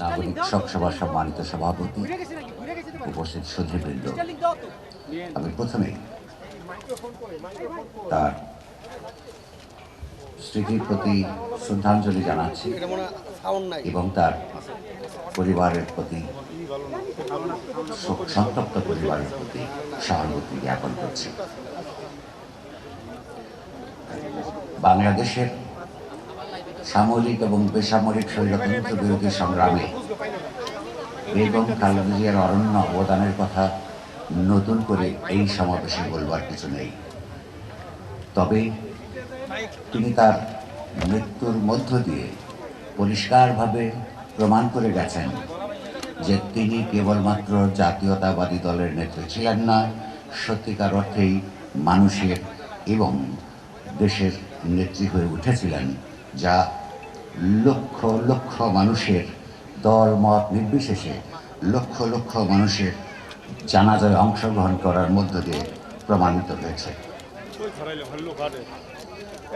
নাগরিক সম্মানিত সভাপতি উপস্থিত সুধীবৃন্দ। আমি প্রথমেই তার স্মৃতির প্রতি শ্রদ্ধাঞ্জলি জানাচ্ছি। এবং তার পরিবারের প্রতি সন্তপ্ত পরিবারের প্রতি সহানুভূতি জ্ঞাপন করছি। বাংলাদেশের সামরিক এবং বেসামরিক স্বৈরতন্ত্র বিরোধী সংগ্রামে বেগম খালেদা অরণ্য অবদানের কথা নতুন করে এই সমাবেশে বলবার কিছু নেই। তবে তিনি তার মৃত্যুর মধ্য দিয়ে পরিষ্কারভাবে প্রমাণ করে গেছেন যে তিনি কেবলমাত্র জাতীয়তাবাদী দলের নেত্রী ছিলেন না, সত্যিকার অর্থেই মানুষের এবং দেশের নেত্রী হয়ে উঠেছিলেন, যা লক্ষ লক্ষ মানুষের দল মত নির্বিশেষে লক্ষ লক্ষ মানুষের জানাজায় অংশগ্রহণ করার মধ্য দিয়ে প্রমাণিত হয়েছে।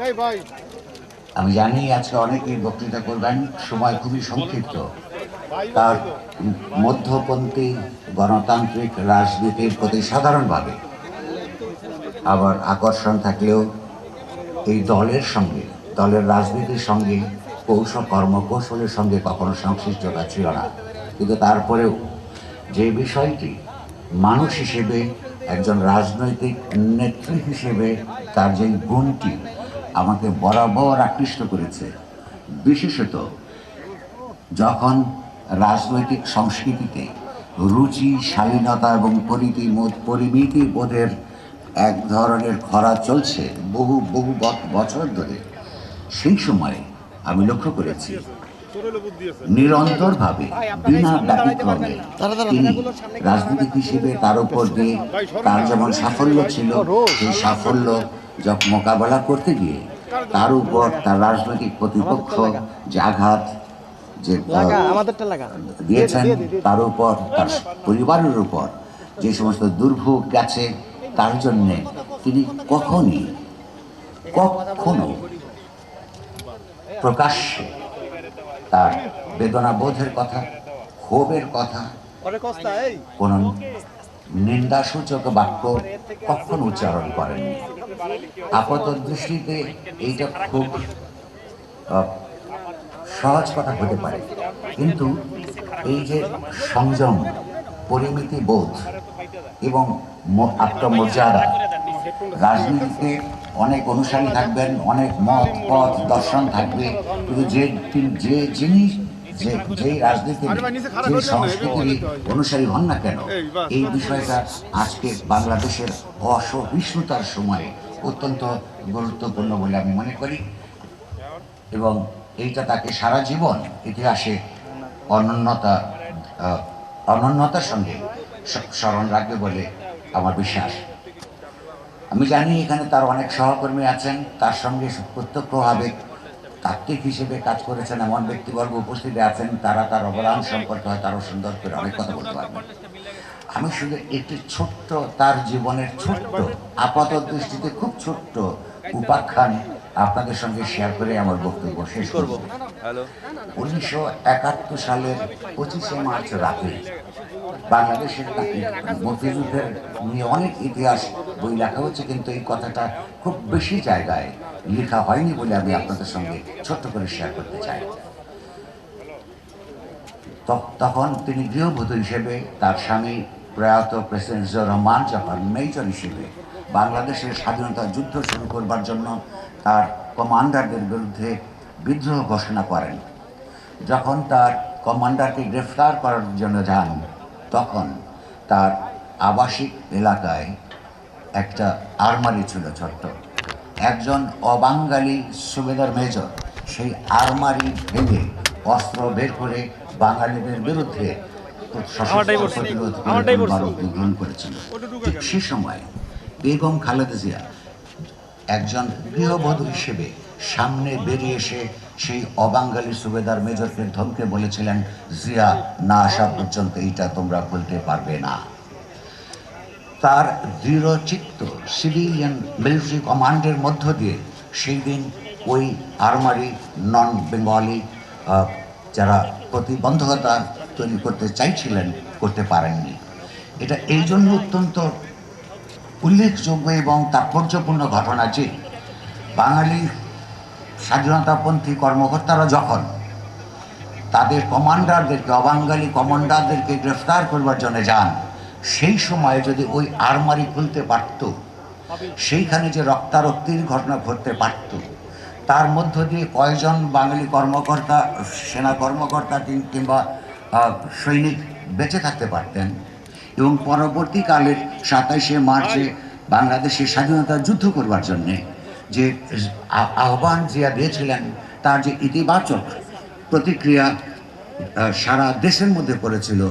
এই ভাই আমি জানি আজকে অনেকেই বক্তৃতা করবেন, সময় খুবই সংক্ষিপ্ত। তার মধ্যপন্থী, গণতান্ত্রিক, রাজনীতির প্রতি সাধারণভাবে আবার আকর্ষণ থাকলেও এই দলের সঙ্গে, দলের রাজনীতির সঙ্গে, কৌশল, কর্মকৌশলের সঙ্গে কখনো সংশ্লিষ্টতা ছিল না। কিন্তু তারপরেও যে বিষয়টি মানুষ হিসেবে, একজন রাজনৈতিক নেত্রী হিসেবে তার যে গুণটি আমাকে বরাবর আকৃষ্ট করেছে। বিশেষত যখন রাজনৈতিক সংস্কৃতিতে রুচি, শালীনতা এবং পরিমিতি বোধের এক ধরনের খরা চলছে বহু বহু বছর ধরে, সেই সময় আমি লক্ষ্য করেছি, নিরন্তরভাবে, বিনা ব্যতিক্রমে তিনি রাজনীতিক হিসেবে তার উপর দিয়ে তার যেমন সাফল্য ছিল, সেই সাফল্য মোকাবেলা করতে গিয়ে তার উপর তার রাজনৈতিক প্রতিপক্ষ যে আঘাত যে দিয়েছেন তার উপর তার পরিবারের উপর যে সমস্ত দুর্ভোগ গেছে তার জন্যে তিনি কখনই কখনো প্রকাশ্যে তার বেদনা বোধের কথা ক্ষোভের কথা কোন নিন্দাসূচক বাক্য কখনো উচ্চারণ করেননি। আপাত দৃষ্টিতে এইটা খুব সহজ কথা হতে পারে। কিন্তু এই যে সংযম, পরিমিতি বোধ এবং আত্মমর্যাদা, রাজনীতিতে অনেক অনুসারী থাকবেন, অনেক মত, পথ, দর্শন থাকবে। কিন্তু যে যে জিনিস যে যে রাজনীতির যে সংস্কৃতির অনুসারী হন না কেন? এই বিষয়টা আজকে বাংলাদেশের অসহিষ্ণুতার সময়ে অত্যন্ত গুরুত্বপূর্ণ বলে আমি মনে করি। এবং এইটা তাকে সারা জীবন ইতিহাসে অনন্যতা অনন্যতার সঙ্গে স্মরণ রাখবে বলে আমার বিশ্বাস। আমি জানি এখানে তার অনেক সহকর্মী আছেন তার সঙ্গে প্রত্যক্ষভাবে তাত্ত্বিক হিসেবে কাজ করেছেন এমন ব্যক্তিবর্গ উপস্থিত আছেন তারা তার অবদান সম্পর্কে হয়তো আরও সুন্দর করে অনেক কথা বলতে পারবেন। আমি শুধু একটি ছোট্ট তার জীবনের ছোট্ট আপাত দৃষ্টিতে খুব ছোট্ট উপাখ্যান আপনাদের সঙ্গে শেয়ার করে আমার বক্তব্য শেষ করব। উনিশশো একাত্তর সালের পঁচিশে মার্চ রাতে বাংলাদেশের মুক্তিযুদ্ধের নিয়ে অনেক ইতিহাস বই লেখা হচ্ছে, কিন্তু এই কথাটা খুব বেশি জায়গায় লেখা হয়নি বলে আমি আপনাদের সঙ্গে ছোট্ট করে শেয়ার করতে চাই। তখন তিনি গৃহবধূ হিসেবে তার স্বামী প্রয়াত প্রেসিডেন্ট জিয়াউর রহমান যখন মেজর হিসেবে বাংলাদেশের স্বাধীনতা যুদ্ধ শুরু করবার জন্য তার কমান্ডারদের বিরুদ্ধে বিদ্রোহ ঘোষণা করেন। যখন তার কমান্ডারকে গ্রেফতার করার জন্য যান, তখন তার আবাসিক এলাকায় একটা আরমারি ছিল ছোট্ট। একজন অবাঙ্গালি সুবেদার মেজর সেই আরমারি ভেঙে অস্ত্র বের করে বাঙালিদের বিরুদ্ধে গ্রহণ করেছিল। ঠিক সে সময় বেগম খালেদা জিয়া একজন গৃহবধূ হিসেবে সামনে বেরিয়ে এসে সেই অবাঙ্গালি সুবেদার মেজরকে ধমকে বলেছিলেন জিয়া না আসা পর্যন্ত এইটা তোমরা খুলতে পারবে না। তার দৃঢ়চিত্ত সিভিলিয়ান মিলিটারি কমান্ডের মধ্য দিয়ে সেই দিন ওই আর্মারি নন বেঙ্গলি যারা প্রতিবন্ধকতা তৈরি করতে চাইছিলেন, করতে পারেননি। এটা এই জন্য অত্যন্ত উল্লেখযোগ্য এবং তাৎপর্যপূর্ণ ঘটনা যে বাঙালি স্বাধীনতাপন্থী কর্মকর্তারা যখন তাদের কমান্ডারদেরকে অবাঙ্গালি কমান্ডারদেরকে গ্রেফতার করবার জন্য যান সেই সময়ে যদি ওই আরমারি খুলতে পারত সেইখানে যে রক্তারক্তির ঘটনা ঘটতে পারত তার মধ্য দিয়ে কয়জন বাঙালি কর্মকর্তা সেনা কর্মকর্তা কিংবা সৈনিক বেঁচে থাকতে পারতেন? এবং পরবর্তীকালের সাতাইশে মার্চে বাংলাদেশের স্বাধীনতা যুদ্ধ করবার জন্যে যে আহ্বান জিয়া দিয়েছিলেন তার যে ইতিবাচক প্রতিক্রিয়া সারা দেশের মধ্যে পড়েছিল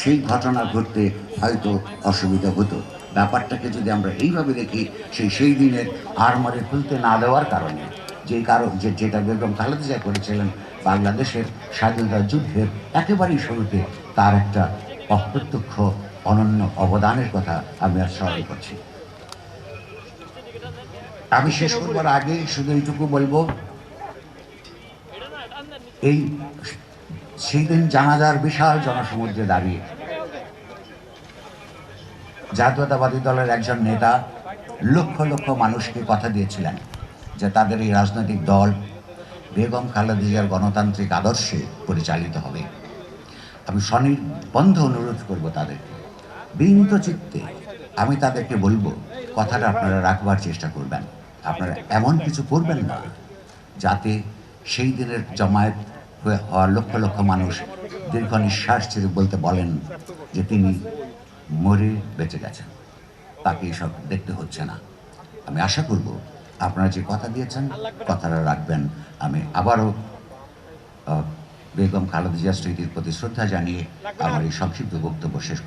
সেই ঘটনা ঘটতে হয়তো অসুবিধা হতো। ব্যাপারটাকে যদি আমরা এইভাবে দেখি, সেই সেই দিনের আরমারে খুলতে না দেওয়ার কারণে, যে কারণ, যে, যেটা বেগম খালেদা করেছিলেন, বাংলাদেশের স্বাধীনতা যুদ্ধের একেবারেই শুরুতে তার একটা অপ্রত্যক্ষ, অনন্য অবদানের কথা আমি আর স্মরণ করছি। আমি শেষ করবার আগে শুধু এইটুকু বলব, এই সেই দিন জানাজার বিশাল জনসমুদ্রে দাঁড়িয়ে জাতীয়তাবাদী দলের একজন নেতা লক্ষ লক্ষ মানুষকে কথা দিয়েছিলেন যে তাদের এই রাজনৈতিক দল বেগম খালেদা জিয়ার গণতান্ত্রিক আদর্শে পরিচালিত হবে। আমি স্বনির্বন্ধ অনুরোধ করব তাদেরকে, বিনীত চিত্তে আমি তাদেরকে বলব, কথাটা আপনারা রাখবার চেষ্টা করবেন। আপনারা এমন কিছু করবেন না যাতে সেই দিনের জমায়েত হওয়া লক্ষ লক্ষ মানুষ দীর্ঘ নিঃশ্বাস ছেড়ে বলতে বলেন যে তিনি মরে বেঁচে গেছেন। তাকে এসব দেখতে হচ্ছে না। আমি আশা করব আপনারা যে কথা দিয়েছেন, কথাটা রাখবেন। আমি আবারও বেগম খালেদা জিয়া স্মৃতির প্রতি শ্রদ্ধা জানিয়ে আমার এই সংক্ষিপ্ত বক্তব্য শেষ